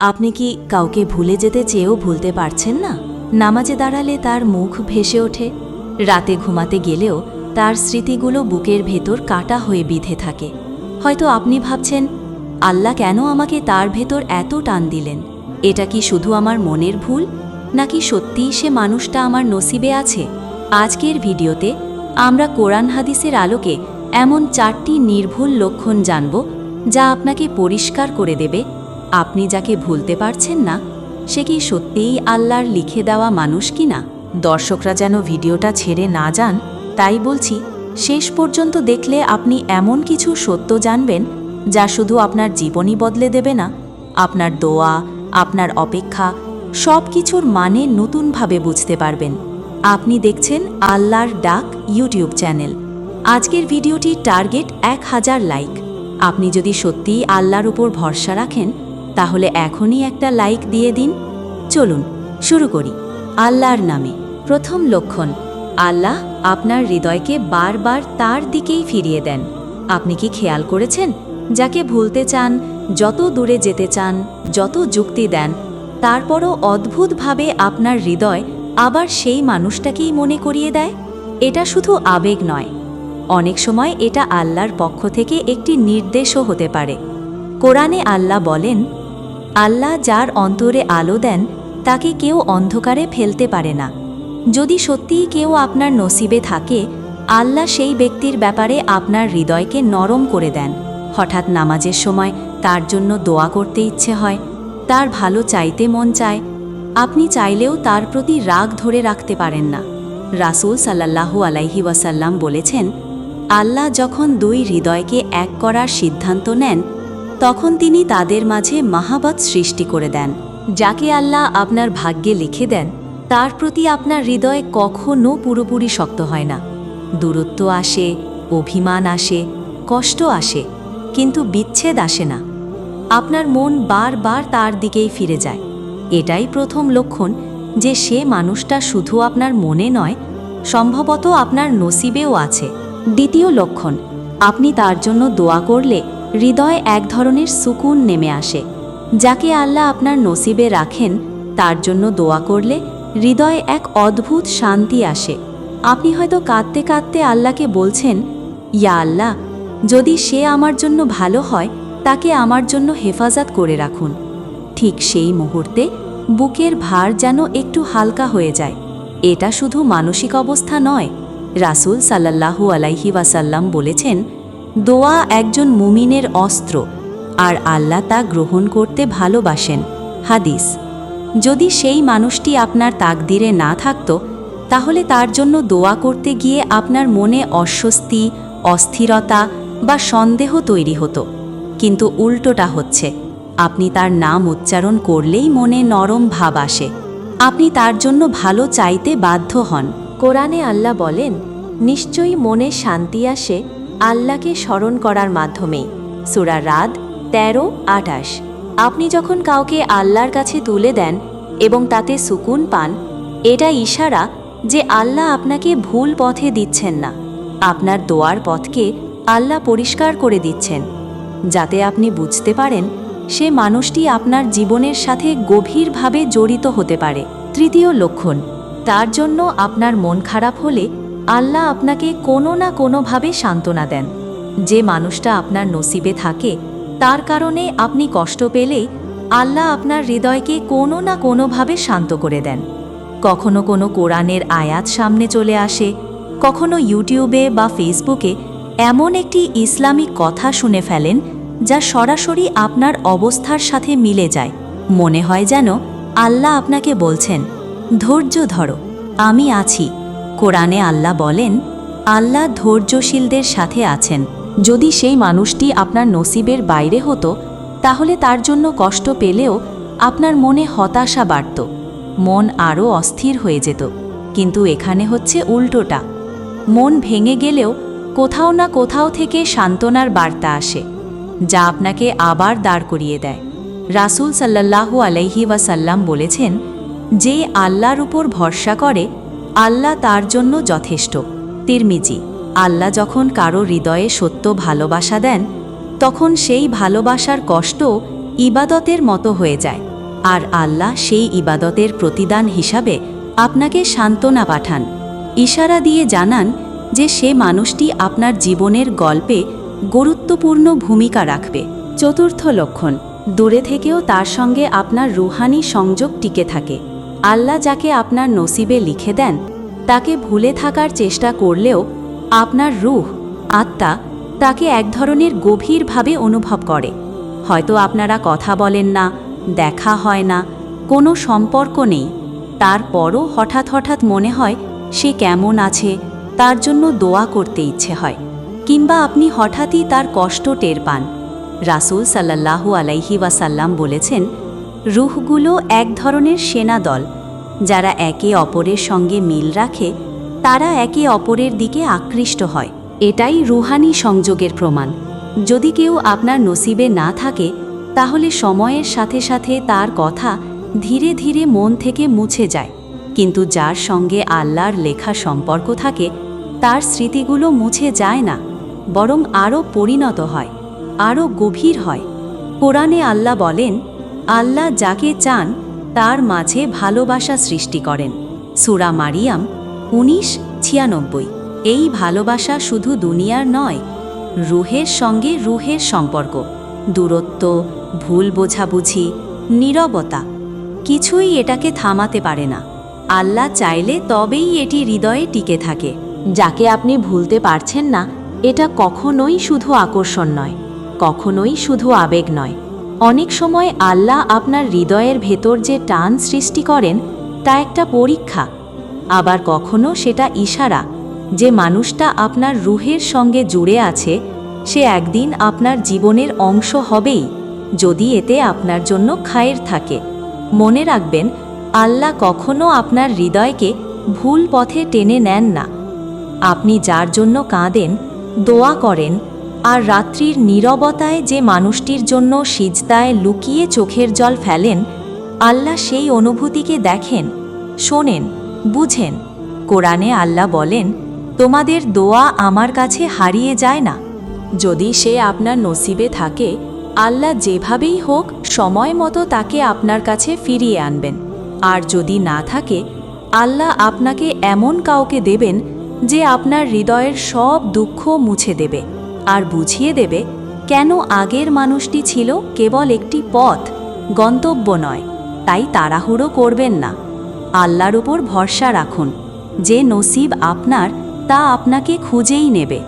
আপনি কি কাউকে ভুলে যেতে চেয়েও ভুলতে পারছেন না? নামাজে দাঁড়ালে তার মুখ ভেসে ওঠে। রাতে ঘুমাতে গেলেও তার স্মৃতিগুলো বুকের ভেতর কাটা হয়ে বিধে থাকে। হয়তো আপনি ভাবছেন, আল্লাহ কেন আমাকে তার ভেতর এত টান দিলেন? এটা কি শুধু আমার মনের ভুল? নাকি সত্যিই সে মানুষটা আমার নসিবে আছে? আজকের ভিডিওতে আমরা কোরআন হাদিসের আলোকে এমন চারটি নির্ভুল লক্ষণ জানব যা আপনাকে পরিষ্কার করে দেবে আপনি যাকে ভুলতে পারছেন না, সে কি সত্যিই আল্লাহর লিখে দেওয়া মানুষ কি না? দর্শকরা যেন ভিডিওটা ছেড়ে না যান, তাই বলছি, শেষ পর্যন্ত দেখলে আপনি এমন কিছু সত্য জানবেন, যা শুধু আপনার জীবনই বদলে দেবে না, আপনার দোয়া, আপনার অপেক্ষা, সব কিছুর মানে নতুনভাবে বুঝতে পারবেন। আপনি দেখছেন আল্লাহর ডাক ইউটিউব চ্যানেল। আজকের ভিডিওটির টার্গেট এক হাজার লাইক। আপনি যদি সত্যিই আল্লাহর উপর ভরসা রাখেন তাহলে এখনই একটা লাইক দিয়ে দিন। চলুন, শুরু করি। আল্লাহর নামে। প্রথম লক্ষণ, আল্লাহ আপনার হৃদয়কে বারবার তার দিকেই ফিরিয়ে দেন। আপনি কি খেয়াল করেছেন? যাকে ভুলতে চান, যত দূরে যেতে চান, যত যুক্তি দেন, তারপরও অদ্ভুতভাবে আপনার হৃদয় আবার সেই মানুষটাকেই মনে করিয়ে দেয়? এটা শুধু আবেগ নয়। অনেক সময় এটা আল্লাহর পক্ষ থেকে একটি নির্দেশও হতে পারে। কোরআনে আল্লাহ বলেন আল্লাহ যার অন্তরে আলো দেন, তাকে কেউ অন্ধকারে ফেলতে পারে না। যদি সত্যিই কেউ আপনার নসিবে থাকে, আল্লাহ সেই ব্যক্তির ব্যাপারে আপনার হৃদয়কে নরম করে দেন। হঠাৎ নামাজের সময় তার জন্য দোয়া করতে ইচ্ছে হয়, তার ভালো চাইতে মন চায়, আপনি চাইলেও তার প্রতি রাগ ধরে রাখতে পারেন না। রাসূল সাল্লাল্লাহু আলাইহি ওয়াসাল্লাম বলেছেন, আল্লাহ যখন দুই হৃদয়কে এক করার সিদ্ধান্ত নেন তখন তিনি তাদের মাঝে মাহাবত সৃষ্টি করে দেন, যাকে আল্লাহ আপনার ভাগ্যে লিখে দেন। তার প্রতি আপনার হৃদয় কখনও পুরোপুরি শক্ত হয় না। দূরত্ব আসে, অভিমান আসে, কষ্ট আসে, কিন্তু বিচ্ছেদ আসে না। আপনার মন বারবার তার দিকেই ফিরে যায়। এটাই প্রথম লক্ষণ যে সে মানুষটা শুধু আপনার মনে নয়, সম্ভবত আপনার নসিবেও আছে। দ্বিতীয় লক্ষণ, আপনি তার জন্য দোয়া করলে হৃদয়ে এক ধরনের সুকুন নেমে আসে, যাকে আল্লাহ আপনার নসিবে রাখেন, তার জন্য দোয়া করলে হৃদয়ে এক অদ্ভুত শান্তি আসে। আপনি হয়তো কাঁদতে কাঁদতে আল্লাহকে বলছেন, ইয়া আল্লাহ, যদি সে আমার জন্য ভালো হয়, তাকে আমার জন্য হেফাজত করে রাখুন। ঠিক সেই মুহূর্তে বুকের ভার যেন একটু হালকা হয়ে যায়। এটা শুধু মানসিক অবস্থা নয়, রাসূল সাল্লাল্লাহু আলাইহি ওয়াসাল্লাম বলেছেন দোয়া একজন মুমিনের অস্ত্র, আর আল্লাহ তা গ্রহণ করতে ভালোবাসেন। হাদিস, যদি সেই মানুষটি আপনার তাকদিরে না থাকত, তাহলে তার জন্য দোয়া করতে গিয়ে আপনার মনে অস্বস্তি, অস্থিরতা বা সন্দেহ তৈরি হতো। কিন্তু উল্টোটা হচ্ছে, আপনি তার নাম উচ্চারণ করলেই মনে নরম ভাব আসে। আপনি তার জন্য ভালো চাইতে বাধ্য হন। কোরআনে আল্লাহ বলেন, নিশ্চয়ই মনে শান্তি আসে আল্লাহকে স্মরণ করার মাধ্যমে। সুরা রাত তেরো আটাশ আপনি যখন কাউকে আল্লাহর কাছে তুলে দেন এবং তাতে সুকুন পান, এটা ইশারা যে আল্লাহ আপনাকে ভুল পথে দিচ্ছেন না। আপনার দোয়ার পথকে আল্লাহ পরিষ্কার করে দিচ্ছেন। যাতে আপনি বুঝতে পারেন, সে মানুষটি আপনার জীবনের সাথে গভীরভাবে জড়িত হতে পারে। তৃতীয় লক্ষণ, তার জন্য আপনার মন খারাপ হলে আল্লাহ আপনাকে কোনো না কোনোভাবে সান্ত্বনা দেন। যে মানুষটা আপনার নসিবে থাকে, তার কারণে আপনি কষ্ট পেলেই আল্লাহ আপনার হৃদয়কে কোনো না কোনোভাবে শান্ত করে দেন। কখনো কোনো কোরআনের আয়াত সামনে চলে আসে, কখনো ইউটিউবে বা ফেসবুকে এমন একটি ইসলামিক কথা শুনে ফেলেন, যা সরাসরি আপনার অবস্থার সাথে মিলে যায়। মনে হয় যেন আল্লাহ আপনাকে বলছেন, ধৈর্য ধরো, আমি আছি। কোরআনে আল্লাহ বলেন, আল্লাহ ধৈর্যশীলদের সাথে আছেন। যদি সেই মানুষটি আপনার নসিবের বাইরে হতো, তাহলে তার জন্য কষ্ট পেলেও আপনার মনে হতাশা বাড়ত, মন আরও অস্থির হয়ে যেত। কিন্তু এখানে হচ্ছে উল্টোটা। মন ভেঙে গেলেও কোথাও না কোথাও থেকে সান্ত্বনার বার্তা আসে, যা আপনাকে আবার দাঁড় করিয়ে দেয়। রাসূল সাল্লাল্লাহু আলাইহি ওয়াসাল্লাম বলেছেন, যে আল্লাহর উপর ভরসা করে আল্লাহ তার জন্য যথেষ্ট। তিরমিজি, আল্লাহ যখন কারও হৃদয়ে সত্য ভালোবাসা দেন, তখন সেই ভালোবাসার কষ্ট ইবাদতের মতো হয়ে যায়। আর আল্লাহ সেই ইবাদতের প্রতিদান হিসাবে আপনাকে সান্ত্বনা পাঠান। ইশারা দিয়ে জানান যে সে মানুষটি আপনার জীবনের গল্পে গুরুত্বপূর্ণ ভূমিকা রাখবে। চতুর্থ লক্ষণ, দূরে থেকেও তার সঙ্গে আপনার রুহানি সংযোগ টিকে থাকে। আল্লাহ যাকে আপনার নসিবে লিখে দেন, তাকে ভুলে থাকার চেষ্টা করলেও আপনার রুহ, আত্মা, তাকে এক ধরনের গভীরভাবে অনুভব করে। হয়তো আপনারা কথা বলেন না, দেখা হয় না, কোনো সম্পর্ক নেই। তারপরও হঠাৎ হঠাৎ মনে হয়, সে কেমন আছে, তার জন্য দোয়া করতে ইচ্ছে হয়। কিংবা আপনি হঠাৎই তার কষ্ট টের পান। রাসূল সাল্লাল্লাহু আলাইহি ওয়াসাল্লাম বলেছেন রুহগুলো এক ধরনের সেনা দল। যারা একে অপরের সঙ্গে মিল রাখে, তারা একে অপরের দিকে আকৃষ্ট হয়। এটাই রুহানি সংযোগের প্রমাণ। যদি কেউ আপনার নসিবে না থাকে, তাহলে সময়ের সাথে সাথে তার কথা ধীরে ধীরে মন থেকে মুছে যায়। কিন্তু যার সঙ্গে আল্লাহর লেখা সম্পর্ক থাকে, তার স্মৃতিগুলো মুছে যায় না, বরং আরও পরিণত হয়, আরও গভীর হয়। কোরআনে আল্লাহ বলেন আল্লাহ যাকে চান, তার মাঝে ভালোবাসা সৃষ্টি করেন। সুরা মারিয়াম উনিশ, ছিয়ানব্বই। এই ভালোবাসা শুধু দুনিয়ার নয়, রুহের সঙ্গে রুহের সম্পর্ক, দূরত্ব, ভুল বোঝাবুঝি, নীরবতা, কিছুই এটাকে থামাতে পারে না। আল্লাহ চাইলে তবেই এটি হৃদয়ে টিকে থাকে। যাকে আপনি ভুলতে পারছেন না, এটা কখনোই শুধু আকর্ষণ নয়, কখনোই শুধু আবেগ নয়। অনেক সময় আল্লাহ আপনার হৃদয়ের ভেতর যে টান সৃষ্টি করেন, তা একটা পরীক্ষা। আবার কখনো সেটা ইশারা, যে মানুষটা আপনার রুহের সঙ্গে জুড়ে আছে, সে একদিন আপনার জীবনের অংশ হবেই, যদি এতে আপনার জন্য খায়ের থাকে। মনে রাখবেন, আল্লাহ কখনো আপনার হৃদয়কে ভুল পথে টেনে নেন না। আপনি যার জন্য কাঁদেন, দোয়া করেন আর রাত্রির নীরবতায় যে মানুষটির জন্য সিজদায় লুকিয়ে চোখের জল ফেলেন, আল্লাহ সেই অনুভূতিকে দেখেন, শোনেন, বুঝেন। কোরআনে আল্লাহ বলেন, তোমাদের দোয়া আমার কাছে হারিয়ে যায় না। যদি সে আপনার নসিবে থাকে, আল্লাহ যেভাবেই হোক সময় মতো তাকে আপনার কাছে ফিরিয়ে আনবেন। আর যদি না থাকে, আল্লাহ আপনাকে এমন কাউকে দেবেন যে আপনার হৃদয়ের সব দুঃখ মুছে দেবে। আর বুঝিয়ে দেবে কেন আগের মানুষটি ছিল কেবল একটি পথ, গন্তব্য নয়, তাই তাড়াহুড়ো করবেন না। আল্লাহর উপর ভরসা রাখুন। যে নসিব আপনার, তা আপনাকে খুঁজেই নেবে।